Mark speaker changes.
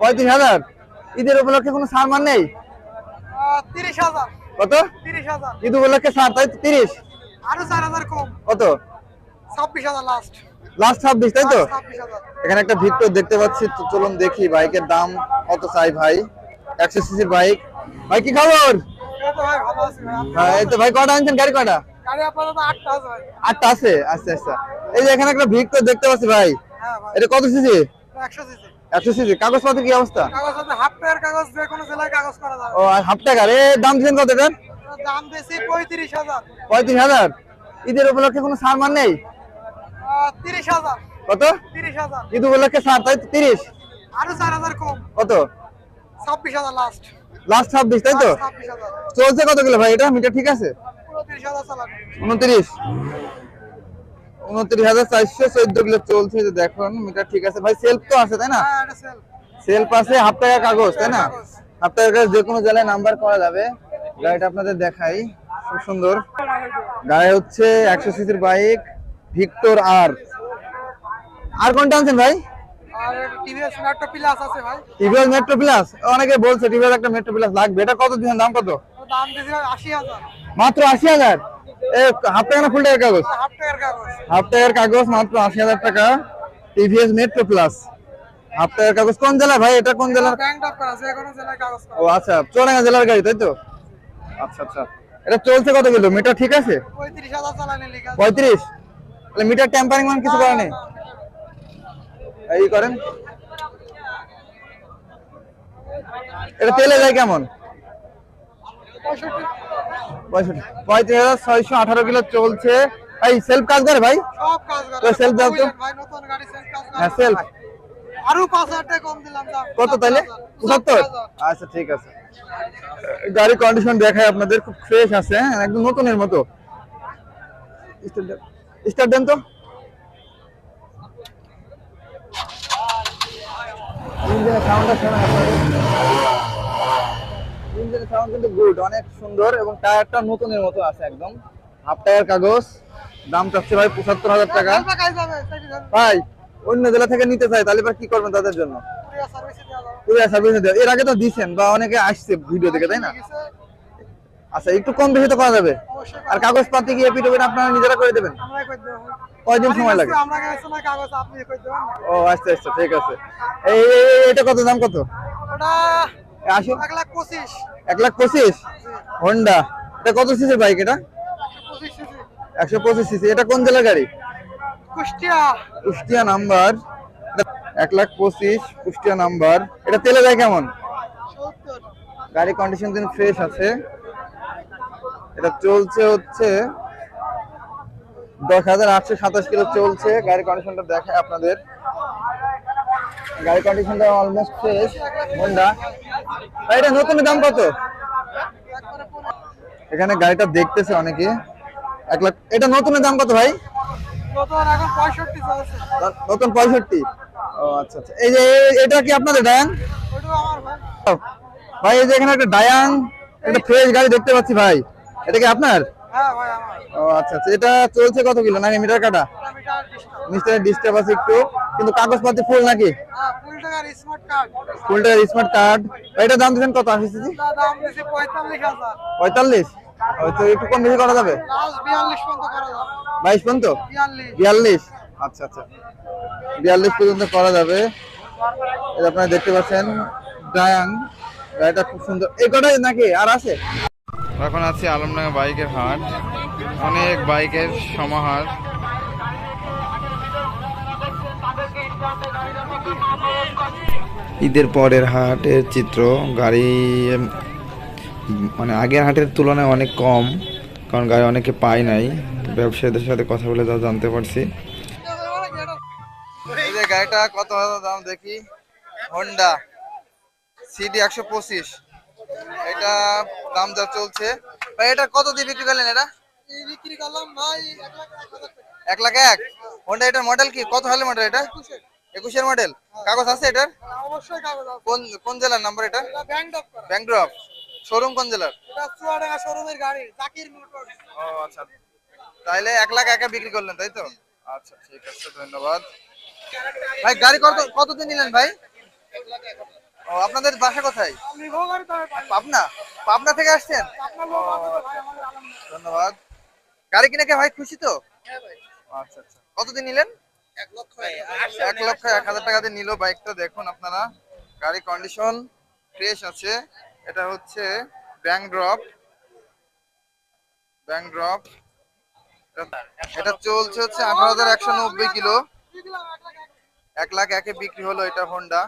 Speaker 1: পঁয়ত্রিশ হাজার। ঈদের উপলক্ষে কোনো ছাড় মান নেই?
Speaker 2: তিরিশ হাজার।
Speaker 1: কত?
Speaker 2: তিরিশ হাজার।
Speaker 1: ঈদ উপলক্ষে ছাড় তাই তো? তিরিশ?
Speaker 2: আরও চার হাজার কম।
Speaker 1: কত?
Speaker 2: ছাব্বিশ হাজার লাস্ট
Speaker 1: লাস্ট ছাব্বিশ তাই তো? এখানে একটা ভিক্টর দেখতে পাচ্ছি তো চলুন দেখি বাইকের দাম কত চাই ভাই। একশো সিসির বাইক। ভাই কি খবর?
Speaker 2: এই তো ভাই
Speaker 1: হ্যাঁ এই তো ভাই কটা আনছেন? গাড়ি কটা?
Speaker 2: আটটা আছে
Speaker 1: আচ্ছা আচ্ছা। এই যে এখানে একটা ভিক্টর দেখতে পাচ্ছি ভাই।
Speaker 2: হ্যাঁ ভাই।
Speaker 1: এটা কত সিসি?
Speaker 2: একশো সিসি।
Speaker 1: একশো সিসি কাগজপত্র কি অবস্থা?
Speaker 2: হাফ টায়ার কাগজ যে কোনো জেলায় কাগজ করা যাবে।
Speaker 1: ও হাফ টাকার এ দাম দিচ্ছেন কত এটার
Speaker 2: এটার দাম দিয়েছি পঁয়ত্রিশ হাজার।
Speaker 1: পঁয়ত্রিশ হাজার? ঈদের উপলক্ষে কোনো ছাড় মান নেই?
Speaker 2: তিরিশ হাজার।
Speaker 1: কত?
Speaker 2: তিরিশ হাজার।
Speaker 1: ঈদ উপলক্ষে ছাড় তাই তো? তিরিশ?
Speaker 2: আরও চার হাজার কম।
Speaker 1: কত?
Speaker 2: ছাব্বিশ হাজার লাস্ট
Speaker 1: লাস্ট ছাব্বিশ তাই তো? চলছে কত কিলো ভাই এটা? মিটার ঠিক আছে? উনত্রিশ। উনত্রিশ হাজার চারশো চোদ্দ কিলো চলছে যে দেখুন মিটার ঠিক আছে। ভাই সেলফ তো আছে তাই না?
Speaker 2: হ্যাঁ
Speaker 1: সেলফ আছে হাফ টাকা কাগজ তাই না?
Speaker 2: কাগজ।
Speaker 1: হাফ টাকা কাগজ যে কোনো জেলায় নাম্বার করা যাবে। গাড়িটা আপনাদের দেখাই খুব সুন্দর। গাড়ি হচ্ছে একশো সিসির বাইক ভিক্টর আর আর কোনটা আনছেন ভাই?
Speaker 2: টিভিএস মেট্রো প্লাস
Speaker 1: অনেকে বলছে টিভিএস একটা মেট্রো প্লাস লাগবে। এটা কত দাম কত?
Speaker 2: দাম আশি হাজার।
Speaker 1: মাত্র আশি হাজার? হাফ টাকা না ফুল টাকার কাগজ?
Speaker 2: হাফ
Speaker 1: টাকার কাগজ। মাত্র আশি হাজার টাকা। টিভিএস মেট্রো প্লাস হাফ টাকার কাগজ কোন জেলা ভাই? এটা কোন জেলার?
Speaker 2: করা
Speaker 1: ও আচ্ছা চুয়াডাঙ্গা জেলার গাড়ি তাই তো? আচ্ছা আচ্ছা। এটা চলছে কত কিলো মিটার ঠিক আছে।
Speaker 2: পঁয়ত্রিশ
Speaker 1: তাহলে মিটার টেম্পারিং মান কিছু করে নেই? এই করেন। এটা তেলে যায় কেমন?
Speaker 2: পঁয়ষট্টি।
Speaker 1: পঁয়ত্রিশ হাজার ছয়শো আঠারো কিলো চলছে। এই সেলফ কাজ করে ভাই?
Speaker 2: সব কাজ করে।
Speaker 1: তো self দাও তো।
Speaker 2: গাড়ি সেলফ কাজ করে।
Speaker 1: হ্যাঁ সেলফ
Speaker 2: আরও পাঁচ হাজার টাকা কম দিলাম
Speaker 1: কত তাহলে পঁচাত্তর আচ্ছা ঠিক আছে। গাড়ি কন্ডিশন দেখায় আপনাদের খুব ফ্রেশ আছে হ্যাঁ? একদম নতুনের মতো। স্টার্ট দেন। তো সাউন্ডটা শোনা ইঞ্জিনের সাউন্ড কিন্তু গুড অনেক সুন্দর এবং টায়ারটা নতুনের মতো আছে একদম। হাফ টায়ার কাগজ দাম চাচ্ছে ভাই পঁচাত্তর হাজার টাকা। ভাই অন্য জেলা থেকে নিতে চাই তাহলে এবার কি করবেন তাদের জন্য?
Speaker 2: কুরিয়ার সার্ভিসে
Speaker 1: এর আগে তো দিছেন বা অনেকে আসছে ভিডিও দেখে তাই না? আচ্ছা একটু কম বেশি তো করা যাবে। আর কাগজপাতি কি এপিট ওপিট আপনারা নিজেরা করে দেবেন? কয়দিন সময় লাগে?
Speaker 2: কাগজ
Speaker 1: ও আচ্ছা আচ্ছা ঠিক আছে। এই এটা কত দাম কত?
Speaker 2: ওটা এক লাখ পঁচিশ।
Speaker 1: হন্ডা এটা কত সিসির বাইক এটা? একশো পঁচিশ সিসি এটা কোন জেলার গাড়ি?
Speaker 2: কুষ্টিয়া।
Speaker 1: কুষ্টিয়া নাম্বার। এক লাখ পঁচিশ কুষ্টিয়া নাম্বার। এটা তেলে যায় কেমন? গাড়ি কন্ডিশন কিন্তু ফ্রেশ আছে। এটা চলছে হচ্ছে দশ হাজার আটশো সাতাশ কিলো চলছে। গাড়ি কন্ডিশনটা দেখায় আপনাদের। গাড়ি কন্ডিশনটা অলমোস্ট ফ্রেশ হোন্ডা ভাই এটা নতুন দাম কত? এখানে গাড়িটা দেখতেছে অনেকে। এক লাখ এটা নতুনের দাম কত ভাই?
Speaker 2: নতুন পঁয়ষট্টি
Speaker 1: ও আচ্ছা আচ্ছা। এই যে এটা কি আপনাদের ডায়ান
Speaker 2: ভাই।
Speaker 1: এই যে এখানে একটা ডায়ান একটা ফ্রেশ গাড়ি দেখতে পাচ্ছি ভাই। এটা কি আপনার?
Speaker 2: হ্যাঁ
Speaker 1: ও আচ্ছা আচ্ছা। এটা চলছে কত কিলো? নাকি মিটার কাটা?
Speaker 2: এটা ডিস্টার্ব
Speaker 1: আছে একটু। কিন্তু কাগজপাতি ফুল নাকি?
Speaker 2: ফুল টাকার স্মার্ট কার্ড
Speaker 1: এটার দাম দিচ্ছেন কত? আসিস
Speaker 2: এটা পঁয়তাল্লিশ?
Speaker 1: হয়তো একটু কম বেশি করা যাবে। বাইশ পর্যন্ত?
Speaker 2: বিয়াল্লিশ।
Speaker 1: বিয়াল্লিশ? আচ্ছা আচ্ছা। বিয়াল্লিশ পর্যন্ত করা যাবে। এটা আপনারা দেখতে পাচ্ছেন ডায়াং গাড়িটা খুব সুন্দর। এই কটাই নাকি? আর আছে?
Speaker 3: এখন আছি আলমডাঙ্গা বাইকের হাট। অনেক বাইকের সমাহার। ঈদের পরের হাটের চিত্র গাড়ি মানে আগের হাটের তুলনায় অনেক কম কারণ গাড়ি অনেকে পায় নাই। ব্যবসায়ীদের সাথে কথা বলে যা জানতে পারছি।
Speaker 1: গাড়িটা কত দাম দেখি? হন্ডা সিডি একশো পঁচিশ। এটা দাম যা চলছে। ভাই এটা কত দিয়ে বিক্রি করলেন এটা
Speaker 2: বিক্রি করলাম ভাই এক লাখ এক?
Speaker 1: হন্ডা এটার মডেল কি? কত সালের মডেল এটা? একুশের। মডেল কাগজ আছে এটার?
Speaker 2: অবশ্যই কাগজ
Speaker 1: কোন কোন জেলার নাম্বার এটা?
Speaker 2: ব্যাংক ড্রপ
Speaker 1: শোরুম কোন জেলার?
Speaker 2: চুয়াডাঙ্গা শোরুমের গাড়ি জাকির মোটর
Speaker 1: ও আচ্ছা। তাইলে এক লাখ একা বিক্রি করলেন তাই তো? আচ্ছা ঠিক আছে ধন্যবাদ। ভাই গাড়ি কত কতদিন নিলেন ভাই? ও আপনাদের বাসা কোথায়? পাবনা? পাবনা থেকে আসছেন? ধন্যবাদ। গাড়ি কিনে কে ভাই খুশি তো?
Speaker 2: হ্যাঁ ভাই।
Speaker 1: আচ্ছা আচ্ছা। কতদিন নিলেন?
Speaker 2: এক লক্ষ
Speaker 1: এক হাজার টাকা দিয়ে নিল বাইকটা, দেখুন আপনারা। গাড়ি কন্ডিশন ফ্রেশ আছে। এটা হচ্ছে ব্যাংক ড্রপ ব্যাংক এটা চলছে হচ্ছে আঠারো হাজার একশো নব্বই কিলো। এক লাখ একে বিক্রি হলো এটা হোন্ডা